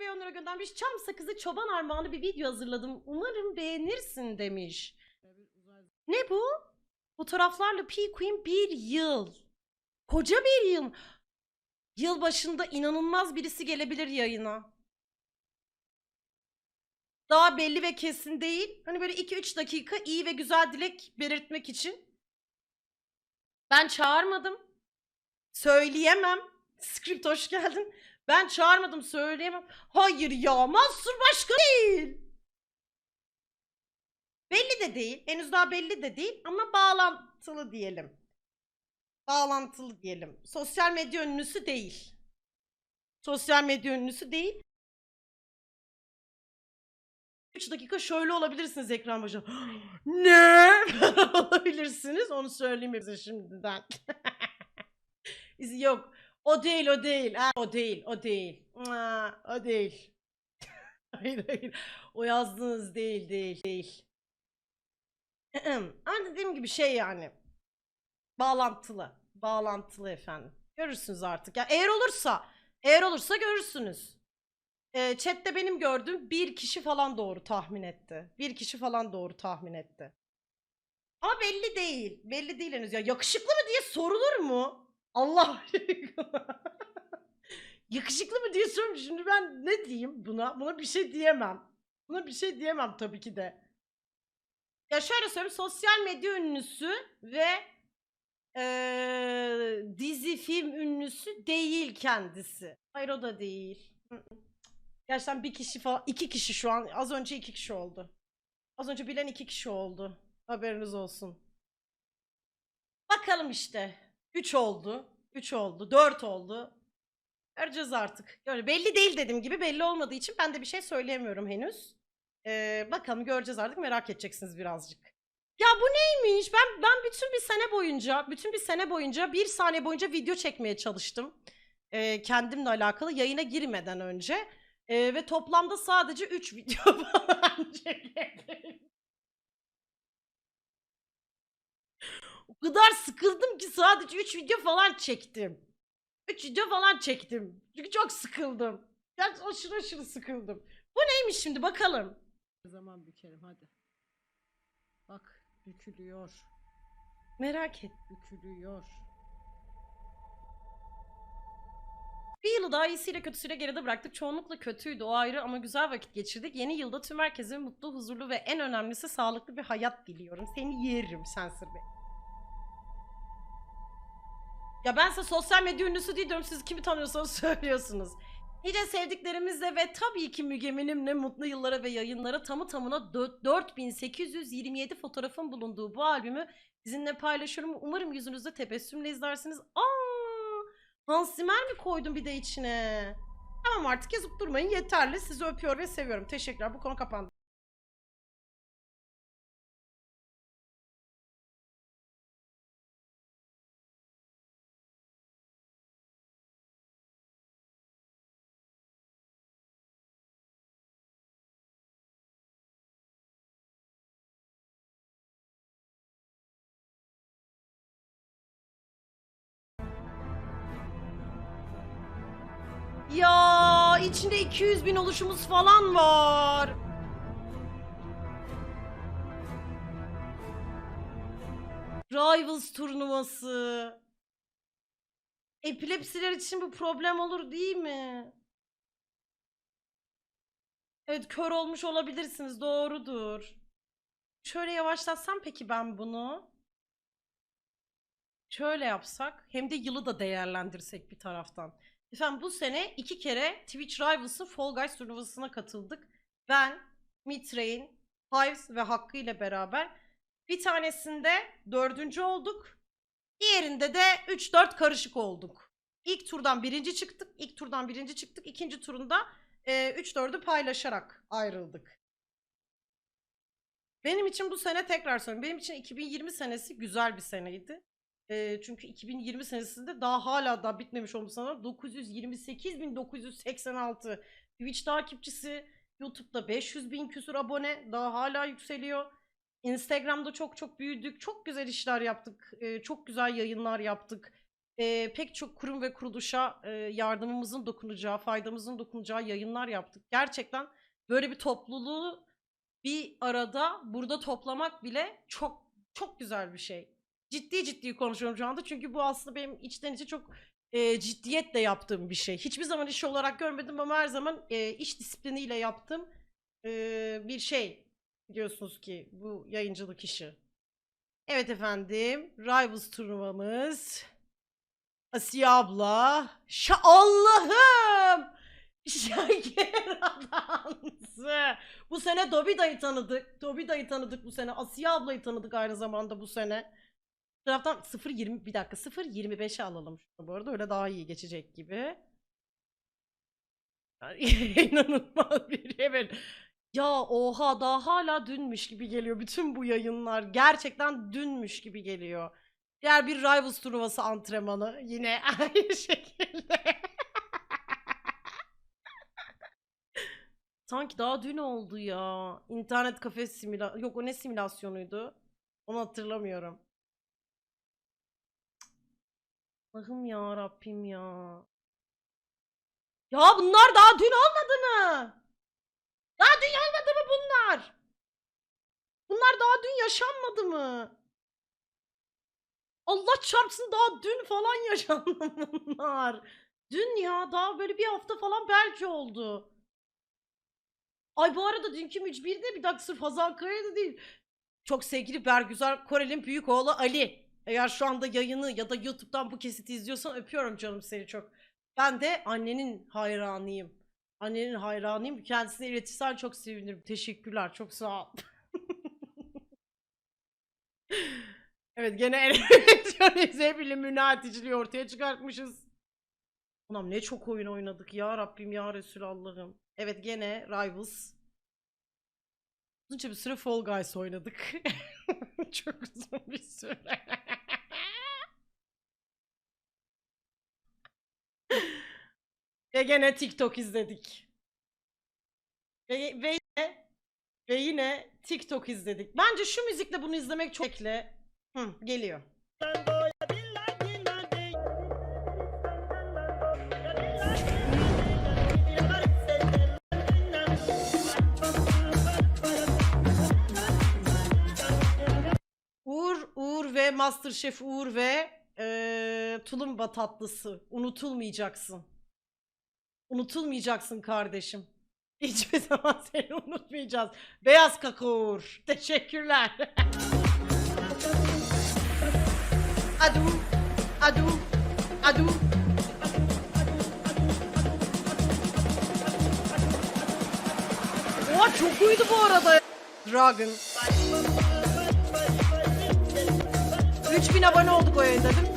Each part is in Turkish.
Bey onlara göndermiş. Çam sakızı çoban armağanı bir video hazırladım. Umarım beğenirsin demiş. Ne bu? Fotoğraflarla P Queen bir yıl. Koca bir yıl. Yıl başında inanılmaz birisi gelebilir yayına. Daha belli ve kesin değil. Hani böyle 2-3 dakika iyi ve güzel dilek belirtmek için. Ben çağırmadım. Söyleyemem. Script hoş geldin. Ben çağırmadım söyleyemem. Hayır ya Mansur Başkan değil. Belli de değil. Henüz daha belli de değil ama bağlantılı diyelim. Bağlantılı diyelim. Sosyal medya ünlüsü değil. Sosyal medya ünlüsü değil. 3 dakika şöyle olabilirsiniz ekran başında. ne? olabilirsiniz. Onu söyleyeyim size şimdiden. Yok. O değil, o değil. Ha, o değil, o değil. Ha, o değil. hayır, hayır. O yazdığınız değil, değil, değil. Ama dediğim gibi şey yani. Bağlantılı. Bağlantılı efendim. Görürsünüz artık. Ya eğer olursa, eğer olursa görürsünüz. Ee, chatte benim gördüğüm bir kişi falan doğru tahmin etti. Bir kişi falan doğru tahmin etti. Ama belli değil. Belli değil henüz. Ya yakışıklı mı diye sorulur mu? Allah yakışıklı mı diye soruyorum. Şimdi ben ne diyeyim buna? Buna bir şey diyemem. Buna bir şey diyemem tabii ki de. Ya şöyle söyleyeyim. Sosyal medya ünlüsü ve eee, dizi film ünlüsü değil kendisi. Hayır o da değil. Gerçekten bir kişi falan, iki kişi şu an. Az önce iki kişi oldu. Az önce bilen iki kişi oldu. Haberiniz olsun. Bakalım işte. Üç oldu. Üç oldu. Dört oldu. Göreceğiz artık. Böyle belli değil dediğim gibi belli olmadığı için ben de bir şey söyleyemiyorum henüz. Ee, bakalım göreceğiz artık merak edeceksiniz birazcık. Ya bu neymiş? Ben ben bütün bir sene boyunca, bütün bir sene boyunca, bir saniye boyunca video çekmeye çalıştım. Ee, kendimle alakalı yayına girmeden önce. Ee, ve toplamda sadece 3 video falan çektim. Kadar sıkıldım ki sadece 3 video falan çektim. 3 video falan çektim. Çünkü çok sıkıldım. Gerçekten aşırı aşırı sıkıldım. Bu neymiş şimdi bakalım. Ne zaman bükerim hadi. Bak bükülüyor. Merak et. Bükülüyor. Bir yılı daha iyisiyle kötüsüyle geride bıraktık. Çoğunlukla kötüydü o ayrı ama güzel vakit geçirdik. Yeni yılda tüm herkese mutlu, huzurlu ve en önemlisi sağlıklı bir hayat diliyorum. Seni yerim Sensir Bey. Ya ben size sosyal medya ünlüsü değil diyorum. Siz kimi tanıyorsanız söylüyorsunuz. Nice sevdiklerimizle ve tabii ki Mügemenimle mutlu yıllara ve yayınlara tamı tamına dö- 4827 fotoğrafın bulunduğu bu albümü sizinle paylaşıyorum. Umarım yüzünüzde tebessümle izlersiniz. Aa, Hans Zimmer mi koydun bir de içine? Tamam artık yazıp durmayın yeterli. Sizi öpüyor ve seviyorum. Teşekkürler. Bu konu kapandı. Ya içinde 200 bin oluşumuz falan var. Rivals turnuvası. Epilepsiler için bu problem olur değil mi? Evet kör olmuş olabilirsiniz doğrudur. Şöyle yavaşlatsam peki ben bunu. Şöyle yapsak hem de yılı da değerlendirsek bir taraftan. Efendim bu sene iki kere Twitch Rivals'ın Fall Guys turnuvasına katıldık. Ben, Mitrain, Hives ve Hakkı ile beraber bir tanesinde dördüncü olduk. Diğerinde de 3-4 karışık olduk. İlk turdan birinci çıktık. İlk turdan birinci çıktık. İkinci turunda e, 3-4'ü paylaşarak ayrıldık. Benim için bu sene tekrar söylüyorum. Benim için 2020 senesi güzel bir seneydi. Eee, çünkü 2020 senesinde daha hala da bitmemiş olmasına 928.986 Twitch takipçisi, YouTube'da 500 bin küsur abone daha hala yükseliyor. Instagram'da çok çok büyüdük. Çok güzel işler yaptık. eee, çok güzel yayınlar yaptık. e, pek çok kurum ve kuruluşa e, yardımımızın dokunacağı, faydamızın dokunacağı yayınlar yaptık. Gerçekten böyle bir topluluğu bir arada burada toplamak bile çok çok güzel bir şey. Ciddi ciddi konuşuyorum şu anda çünkü bu aslında benim içten içe çok e, ciddiyetle yaptığım bir şey. Hiçbir zaman iş olarak görmedim ama her zaman e, iş disipliniyle yaptığım e, bir şey. Biliyorsunuz ki bu yayıncılık işi. Evet efendim. Rivals turnuvamız. Asiye abla. Şa Allah'ım. Şeker dansı. Bu sene Dobi dayı tanıdık. Dobi dayı tanıdık bu sene. Asiye ablayı tanıdık aynı zamanda bu sene. Taraftan 0.20 bir dakika 0.25'e alalım şunu bu arada öyle daha iyi geçecek gibi. Yani İnanılmaz bir evet. Ya oha daha hala dünmüş gibi geliyor bütün bu yayınlar. Gerçekten dünmüş gibi geliyor. Diğer bir Rivals turnuvası antrenmanı yine aynı şekilde. Sanki daha dün oldu ya. İnternet kafe simüla... Yok o ne simülasyonuydu? Onu hatırlamıyorum. Allah'ım ya Rabbim ya. Ya bunlar daha dün olmadı mı? Daha dün olmadı mı bunlar? Bunlar daha dün yaşanmadı mı? Allah çarpsın daha dün falan yaşandı bunlar. Dün ya daha böyle bir hafta falan belki oldu. Ay bu arada dünkü mücbirde bir dakika sırf Hazal Kaya'da değil. Çok sevgili Bergüzar Korel'in büyük oğlu Ali. Eğer şu anda yayını ya da YouTube'dan bu kesiti izliyorsan öpüyorum canım seni çok. Ben de annenin hayranıyım. Annenin hayranıyım. Kendisine iletirsen çok sevinirim. Teşekkürler. Çok sağ ol. evet gene elektronize bilimini aticiliği ortaya çıkartmışız. Ulan ne çok oyun oynadık ya Rabbim ya Resulallah'ım. Evet gene Rivals. Uzunca bir süre Fall Guys oynadık. çok uzun bir süre. Ve gene TikTok izledik. Ve, ve yine, ve yine TikTok izledik. Bence şu müzikle bunu izlemek çok ekle. Hı, geliyor. Uğur, Uğur ve Masterchef Uğur ve eee, tulumba tatlısı. Unutulmayacaksın. Unutulmayacaksın kardeşim. Hiçbir zaman seni unutmayacağız. Beyaz kakao Uğur. Teşekkürler. adu, adu, adu. Oha çok uydu bu arada. ya. Dragon. 3000 abone olduk o yayında değil mi?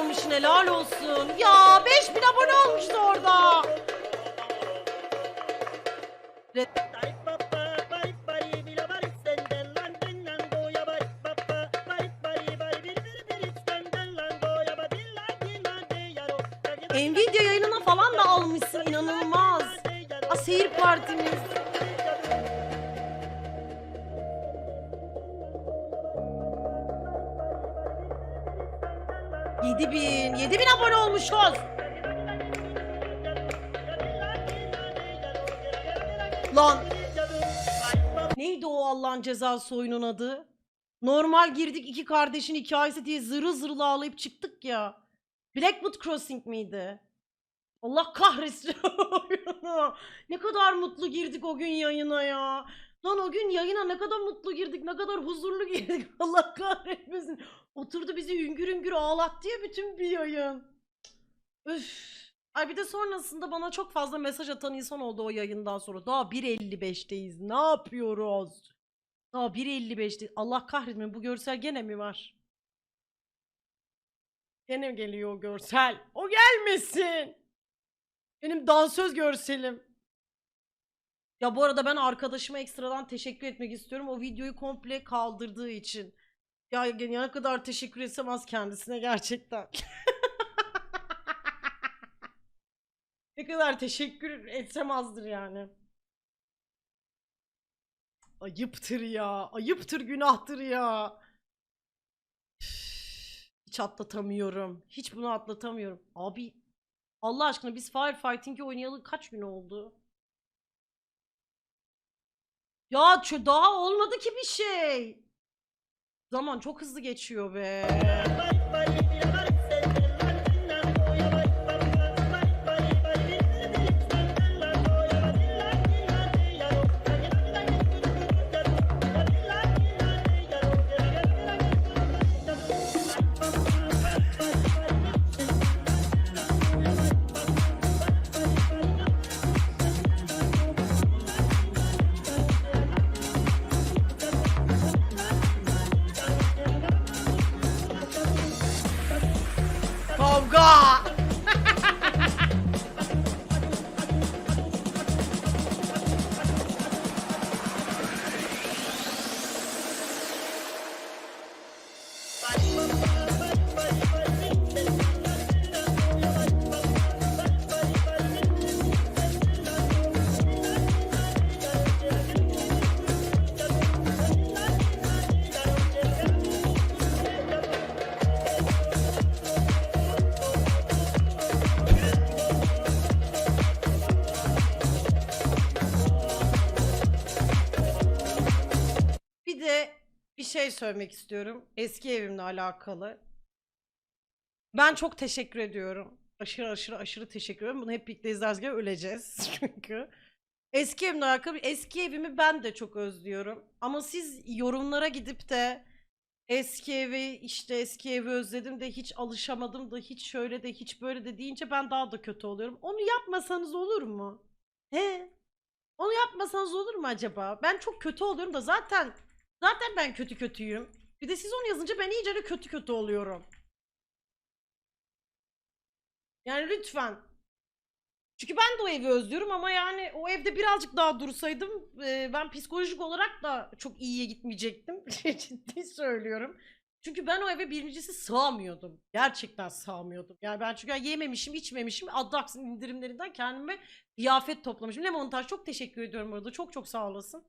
SS almışsın helal olsun. Ya 5000 abone olmuştu orada. Nvidia yayınına falan da almışsın inanılmaz. Ha seyir partimiz. Yedi bin, yedi bin abone olmuşuz. Lan neydi o Allah'ın cezası oyunun adı? Normal girdik iki kardeşin hikayesi diye zırı zırılı ağlayıp çıktık ya. Blackwood Crossing miydi? Allah kahretsin oyunu. Ne kadar mutlu girdik o gün yayına ya. Lan o gün yayına ne kadar mutlu girdik, ne kadar huzurlu girdik. Allah kahretmesin. Oturdu bizi hüngür hüngür ağlattı ya bütün bir yayın. Üf. Ay bir de sonrasında bana çok fazla mesaj atan insan oldu o yayından sonra. Daha 1.55'teyiz. Ne yapıyoruz? Daha 1.55'te. Allah kahretmesin bu görsel gene mi var? Gene geliyor o görsel. O gelmesin. Benim dansöz görselim. Ya bu arada ben arkadaşıma ekstradan teşekkür etmek istiyorum. O videoyu komple kaldırdığı için. Ya ne kadar teşekkür etsem az kendisine gerçekten. ne kadar teşekkür etsem azdır yani. Ayıptır ya. Ayıptır günahtır ya. Hiç atlatamıyorum. Hiç bunu atlatamıyorum. Abi Allah aşkına biz Firefighting'i oynayalı kaç gün oldu? Ya daha olmadı ki bir şey. Zaman çok hızlı geçiyor be. Söylemek istiyorum. Eski evimle alakalı. Ben çok teşekkür ediyorum. Aşırı aşırı aşırı teşekkür ediyorum. Bunu hep birlikte izlerken öleceğiz çünkü. Eski evimle alakalı eski evimi ben de çok özlüyorum. Ama siz yorumlara gidip de eski evi işte eski evi özledim de hiç alışamadım da hiç şöyle de hiç böyle de deyince ben daha da kötü oluyorum. Onu yapmasanız olur mu? He? Onu yapmasanız olur mu acaba? Ben çok kötü oluyorum da zaten zaten ben kötü kötüyüm. Bir de siz onu yazınca ben iyice de kötü kötü oluyorum. Yani lütfen. Çünkü ben de o evi özlüyorum ama yani o evde birazcık daha dursaydım e, ben psikolojik olarak da çok iyiye gitmeyecektim. Ciddi söylüyorum. Çünkü ben o eve birincisi sığamıyordum. Gerçekten sığamıyordum. Yani ben çünkü yememişim, içmemişim. Addax'ın indirimlerinden kendime kıyafet toplamışım. Ne montaj çok teşekkür ediyorum burada. Çok çok sağ olasın.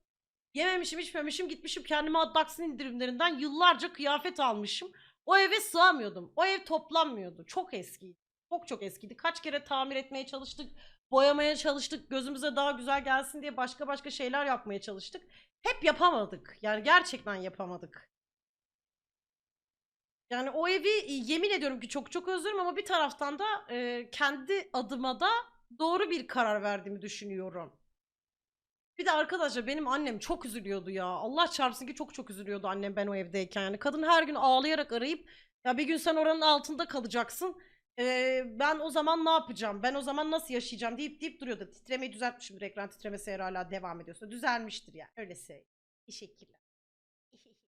Yememişim, içmemişim. Gitmişim kendime Addax'ın indirimlerinden yıllarca kıyafet almışım. O eve sığamıyordum. O ev toplanmıyordu. Çok eskiydi. Çok çok eskiydi. Kaç kere tamir etmeye çalıştık. Boyamaya çalıştık. Gözümüze daha güzel gelsin diye başka başka şeyler yapmaya çalıştık. Hep yapamadık. Yani gerçekten yapamadık. Yani o evi e, yemin ediyorum ki çok çok özlüyorum ama bir taraftan da e, kendi adıma da doğru bir karar verdiğimi düşünüyorum. Bir de arkadaşlar benim annem çok üzülüyordu ya. Allah çarpsın ki çok çok üzülüyordu annem ben o evdeyken. Yani kadın her gün ağlayarak arayıp ya bir gün sen oranın altında kalacaksın. Ee, ben o zaman ne yapacağım? Ben o zaman nasıl yaşayacağım deyip deyip duruyordu. Titremeyi düzeltmişimdir ekran titremesi hala devam ediyorsa. Düzelmiştir yani. Öyle söyleyeyim. Teşekkürler.